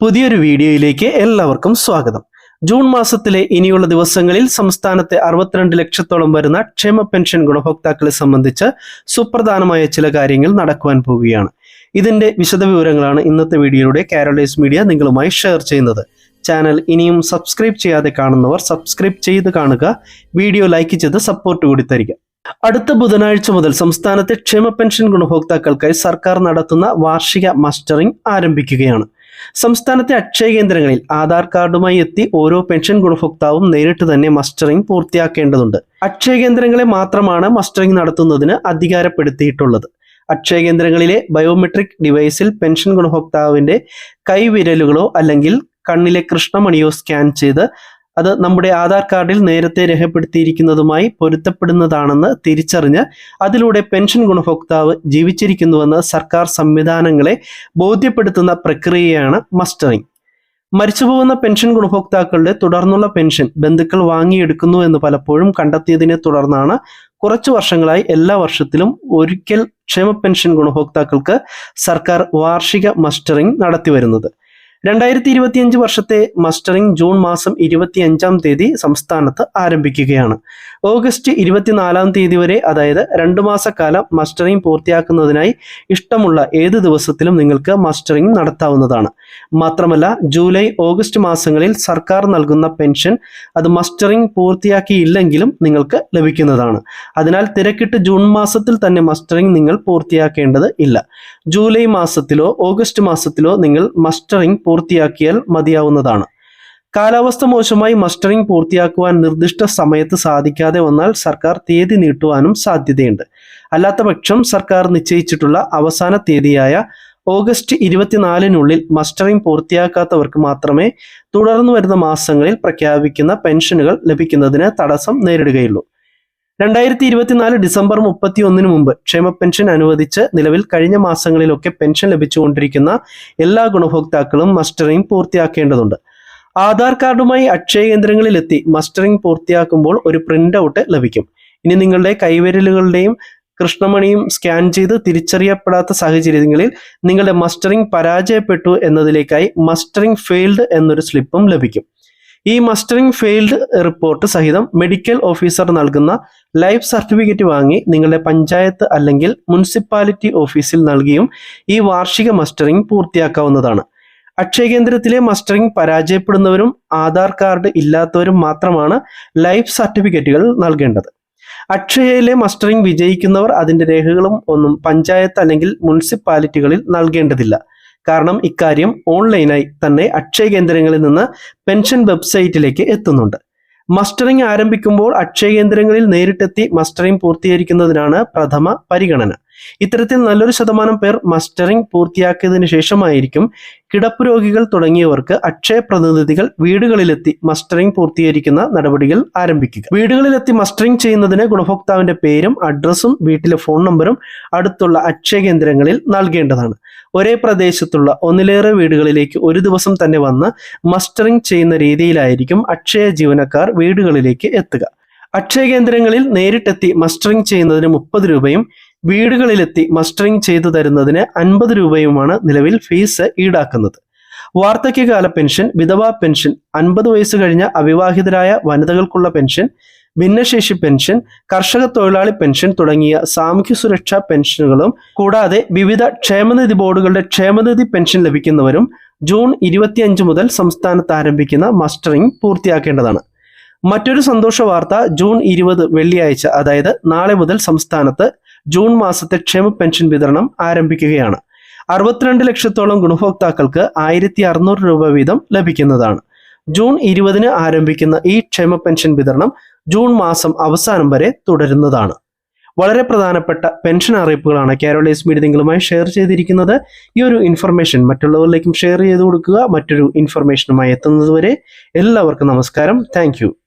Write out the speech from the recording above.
പുതിയൊരു വീഡിയോയിലേക്ക് എല്ലാവർക്കും സ്വാഗതം. ജൂൺ മാസത്തിലെ ഇനിയുള്ള ദിവസങ്ങളിൽ സംസ്ഥാനത്തെ അറുപത്തിരണ്ട് ലക്ഷത്തോളം വരുന്ന ക്ഷേമ പെൻഷൻ ഗുണഭോക്താക്കളെ സംബന്ധിച്ച് സുപ്രധാനമായ ചില കാര്യങ്ങൾ നടക്കുവാൻ പോവുകയാണ്. ഇതിന്റെ വിശദവിവരങ്ങളാണ് ഇന്നത്തെ വീഡിയോയിലൂടെ കാരോളൈസ് മീഡിയ നിങ്ങളുമായി ഷെയർ ചെയ്യുന്നത്. ചാനൽ ഇനിയും സബ്സ്ക്രൈബ് ചെയ്യാതെ കാണുന്നവർ സബ്സ്ക്രൈബ് ചെയ്ത് കാണുക. വീഡിയോ ലൈക്ക് ചെയ്ത് സപ്പോർട്ട് കൂടി തരിക. അടുത്ത ബുധനാഴ്ച മുതൽ സംസ്ഥാനത്തെ ക്ഷേമ പെൻഷൻ ഗുണഭോക്താക്കൾക്കായി സർക്കാർ നടത്തുന്ന വാർഷിക മസ്റ്ററിംഗ് ആരംഭിക്കുകയാണ്. സംസ്ഥാനത്തെ അക്ഷയ കേന്ദ്രങ്ങളിൽ ആധാർ കാർഡുമായി എത്തി ഓരോ പെൻഷൻ ഗുണഭോക്താവും നേരിട്ട് തന്നെ മസ്റ്ററിംഗ് പൂർത്തിയാക്കേണ്ടതുണ്ട്. അക്ഷയ കേന്ദ്രങ്ങളെ മാത്രമാണ് മസ്റ്ററിംഗ് നടത്തുന്നതിന് അധികാരപ്പെടുത്തിയിട്ടുള്ളത്. അക്ഷയ കേന്ദ്രങ്ങളിലെ ബയോമെട്രിക് ഡിവൈസിൽ പെൻഷൻ ഗുണഭോക്താവിന്റെ കൈവിരലുകളോ അല്ലെങ്കിൽ കണ്ണിലെ കൃഷ്ണമണിയോ സ്കാൻ ചെയ്ത് അത് നമ്മുടെ ആധാർ കാർഡിൽ നേരത്തെ രേഖപ്പെടുത്തിയിരിക്കുന്നതുമായി പൊരുത്തപ്പെടുന്നതാണെന്ന് തിരിച്ചറിഞ്ഞ് അതിലൂടെ പെൻഷൻ ഗുണഭോക്താവ് ജീവിച്ചിരിക്കുന്നുവെന്ന് സർക്കാർ സംവിധാനങ്ങളെ ബോധ്യപ്പെടുത്തുന്ന പ്രക്രിയയാണ് മസ്റ്ററിംഗ്. മരിച്ചുപോകുന്ന പെൻഷൻ ഗുണഭോക്താക്കളുടെ തുടർന്നുള്ള പെൻഷൻ ബന്ധുക്കൾ വാങ്ങിയെടുക്കുന്നു എന്ന് പലപ്പോഴും കണ്ടെത്തിയതിനെ തുടർന്നാണ് കുറച്ചു വർഷങ്ങളായി എല്ലാ വർഷത്തിലും ഒരിക്കൽ ക്ഷേമ പെൻഷൻ ഗുണഭോക്താക്കൾക്ക് സർക്കാർ വാർഷിക മസ്റ്ററിംഗ് നടത്തിവരുന്നത്. രണ്ടായിരത്തി ഇരുപത്തിയഞ്ച് വർഷത്തെ മസ്റ്ററിംഗ് ജൂൺ മാസം ഇരുപത്തിയഞ്ചാം തീയതി സംസ്ഥാനത്ത് ആരംഭിക്കുകയാണ്. ഓഗസ്റ്റ് ഇരുപത്തിനാലാം തീയതി വരെ അതായത് രണ്ടു മാസക്കാലം മസ്റ്ററിംഗ് പൂർത്തിയാക്കുന്നതിനായി ഇഷ്ടമുള്ള ഏത് ദിവസത്തിലും നിങ്ങൾക്ക് മസ്റ്ററിംഗ് നടത്താവുന്നതാണ്. മാത്രമല്ല ജൂലൈ ഓഗസ്റ്റ് മാസങ്ങളിൽ സർക്കാർ നൽകുന്ന പെൻഷൻ അത് മസ്റ്ററിംഗ് പൂർത്തിയാക്കിയില്ലെങ്കിലും നിങ്ങൾക്ക് ലഭിക്കുന്നതാണ്. അതിനാൽ തിരക്കിട്ട് ജൂൺ മാസത്തിൽ തന്നെ മസ്റ്ററിംഗ് നിങ്ങൾ പൂർത്തിയാക്കേണ്ടത് ഇല്ല. ജൂലൈ മാസത്തിലോ ഓഗസ്റ്റ് മാസത്തിലോ നിങ്ങൾ മസ്റ്ററിംഗ് പൂർത്തിയാക്കിയാൽ മതിയാവുന്നതാണ്. കാലാവസ്ഥ മോശമായി മസ്റ്ററിംഗ് പൂർത്തിയാക്കുവാൻ നിർദ്ദിഷ്ട സമയത്ത് സാധിക്കാതെ വന്നാൽ സർക്കാർ തീയതി നീട്ടുവാനും സാധ്യതയുണ്ട്. അല്ലാത്തപക്ഷം സർക്കാർ നിശ്ചയിച്ചിട്ടുള്ള അവസാന തീയതിയായ ഓഗസ്റ്റ് ഇരുപത്തിനാലിനുള്ളിൽ മസ്റ്ററിംഗ് പൂർത്തിയാക്കാത്തവർക്ക് മാത്രമേ തുടർന്നു വരുന്ന മാസങ്ങളിൽ പ്രഖ്യാപിക്കുന്ന പെൻഷനുകൾ ലഭിക്കുന്നതിന് തടസ്സം നേരിടുകയുള്ളൂ. രണ്ടായിരത്തി ഇരുപത്തിനാല് ഡിസംബർ മുപ്പത്തി ഒന്നിന് മുമ്പ് ക്ഷേമ പെൻഷൻ അനുവദിച്ച് നിലവിൽ കഴിഞ്ഞ മാസങ്ങളിലൊക്കെ പെൻഷൻ ലഭിച്ചുകൊണ്ടിരിക്കുന്ന എല്ലാ ഗുണഭോക്താക്കളും മസ്റ്ററിംഗ് പൂർത്തിയാക്കേണ്ടതുണ്ട്. ആധാർ കാർഡുമായി അക്ഷയ കേന്ദ്രങ്ങളിലെത്തി മസ്റ്ററിംഗ് പൂർത്തിയാക്കുമ്പോൾ ഒരു പ്രിന്റ് ഔട്ട് ലഭിക്കും. ഇനി നിങ്ങളുടെ കൈവിരലുകളുടെയും കൃഷ്ണമണിയും സ്കാൻ ചെയ്ത് തിരിച്ചറിയപ്പെടാത്ത സാഹചര്യങ്ങളിൽ നിങ്ങളുടെ മസ്റ്ററിംഗ് പരാജയപ്പെട്ടു എന്നതിലേക്കായി മസ്റ്ററിംഗ് ഫെയിൽഡ് എന്നൊരു സ്ലിപ്പും ലഭിക്കും. ഈ മസ്റ്ററിംഗ് ഫെയിൽഡ് റിപ്പോർട്ട് സഹിതം മെഡിക്കൽ ഓഫീസർ നൽകുന്ന ലൈഫ് സർട്ടിഫിക്കറ്റ് വാങ്ങി നിങ്ങളുടെ പഞ്ചായത്ത് അല്ലെങ്കിൽ മുനിസിപ്പാലിറ്റി ഓഫീസിൽ നൽകിയും ഈ വാർഷിക മസ്റ്ററിംഗ് പൂർത്തിയാക്കാവുന്നതാണ്. അക്ഷയ കേന്ദ്രത്തിലെ മസ്റ്ററിംഗ് പരാജയപ്പെടുന്നവരും ആധാർ കാർഡ് ഇല്ലാത്തവരും മാത്രമാണ് ലൈഫ് സർട്ടിഫിക്കറ്റുകൾ നൽകേണ്ടത്. അക്ഷയയിലെ മസ്റ്ററിംഗ് വിജയിക്കുന്നവർ അതിന്റെ രേഖകളും ഒന്നും പഞ്ചായത്ത് അല്ലെങ്കിൽ മുനിസിപ്പാലിറ്റികളിൽ നൽകേണ്ടതില്ല. കാരണം ഇക്കാര്യം ഓൺലൈനായി തന്നെ അക്ഷയ കേന്ദ്രങ്ങളിൽ നിന്ന് പെൻഷൻ വെബ്സൈറ്റിലേക്ക് എത്തുന്നുണ്ട്. മസ്റ്ററിംഗ് ആരംഭിക്കുമ്പോൾ അക്ഷയ കേന്ദ്രങ്ങളിൽ നേരിട്ടെത്തി മസ്റ്ററിംഗ് പൂർത്തീകരിക്കുന്നതിനാണ് പ്രഥമ പരിഗണന. ഇത്തരത്തിൽ നല്ലൊരു ശതമാനം പേർ മസ്റ്ററിംഗ് പൂർത്തിയാക്കിയതിനു ശേഷമായിരിക്കും കിടപ്പ് രോഗികൾ തുടങ്ങിയവർക്ക് അക്ഷയ പ്രതിനിധികൾ വീടുകളിലെത്തി മസ്റ്ററിംഗ് പൂർത്തീകരിക്കുന്ന നടപടികൾ ആരംഭിക്കുക. വീടുകളിലെത്തി മസ്റ്ററിംഗ് ചെയ്യുന്നതിന് ഗുണഭോക്താവിന്റെ പേരും അഡ്രസ്സും വീട്ടിലെ ഫോൺ നമ്പറും അടുത്തുള്ള അക്ഷയ കേന്ദ്രങ്ങളിൽ നൽകേണ്ടതാണ്. ഒരേ പ്രദേശത്തുള്ള ഒന്നിലേറെ വീടുകളിലേക്ക് ഒരു ദിവസം തന്നെ വന്ന് മസ്റ്ററിംഗ് ചെയ്യുന്ന രീതിയിലായിരിക്കും അക്ഷയ ജീവനക്കാർ വീടുകളിലേക്ക് എത്തുക. അക്ഷയ കേന്ദ്രങ്ങളിൽ നേരിട്ടെത്തി മസ്റ്ററിംഗ് ചെയ്യുന്നതിന് മുപ്പത് രൂപയും വീടുകളിലെത്തി മസ്റ്ററിംഗ് ചെയ്തു തരുന്നതിന് അൻപത് രൂപയുമാണ് നിലവിൽ ഫീസ് ഈടാക്കുന്നത്. വാർദ്ധക്യകാല പെൻഷൻ വിധവാ പെൻഷൻ അൻപത് വയസ്സ് കഴിഞ്ഞ അവിവാഹിതരായ വനിതകൾക്കുള്ള പെൻഷൻ ഭിന്നശേഷി പെൻഷൻ കർഷക തൊഴിലാളി പെൻഷൻ തുടങ്ങിയ സാമൂഹ്യ സുരക്ഷാ പെൻഷനുകളും കൂടാതെ വിവിധ ക്ഷേമനിധി ബോർഡുകളുടെ ക്ഷേമനിധി പെൻഷൻ ലഭിക്കുന്നവരും ജൂൺ ഇരുപത്തിയഞ്ച് മുതൽ സംസ്ഥാനത്ത് ആരംഭിക്കുന്ന മസ്റ്ററിംഗ് പൂർത്തിയാക്കേണ്ടതാണ്. മറ്റൊരു സന്തോഷ വാർത്ത ജൂൺ ഇരുപത് വെള്ളിയാഴ്ച അതായത് നാളെ മുതൽ സംസ്ഥാനത്ത് ജൂൺ മാസത്തെ ക്ഷേമ പെൻഷൻ വിതരണം ആരംഭിക്കുകയാണ്. അറുപത്തിരണ്ട് ലക്ഷത്തോളം ഗുണഭോക്താക്കൾക്ക് ആയിരത്തി അറുന്നൂറ് രൂപ വീതം ലഭിക്കുന്നതാണ്. ജൂൺ ഇരുപതിന് ആരംഭിക്കുന്ന ഈ ക്ഷേമ പെൻഷൻ വിതരണം ജൂൺ മാസം അവസാനം വരെ തുടരുന്നതാണ്. വളരെ പ്രധാനപ്പെട്ട പെൻഷൻ അറിയിപ്പുകളാണ് കേരളീസ് മീഡിയ നിങ്ങളുമായി ഷെയർ ചെയ്തിരിക്കുന്നത്. ഈ ഒരു ഇൻഫർമേഷൻ മറ്റുള്ളവരിലേക്കും ഷെയർ ചെയ്ത് കൊടുക്കുക. മറ്റൊരു ഇൻഫർമേഷനുമായി എത്തുന്നതുവരെ എല്ലാവർക്കും നമസ്കാരം. താങ്ക്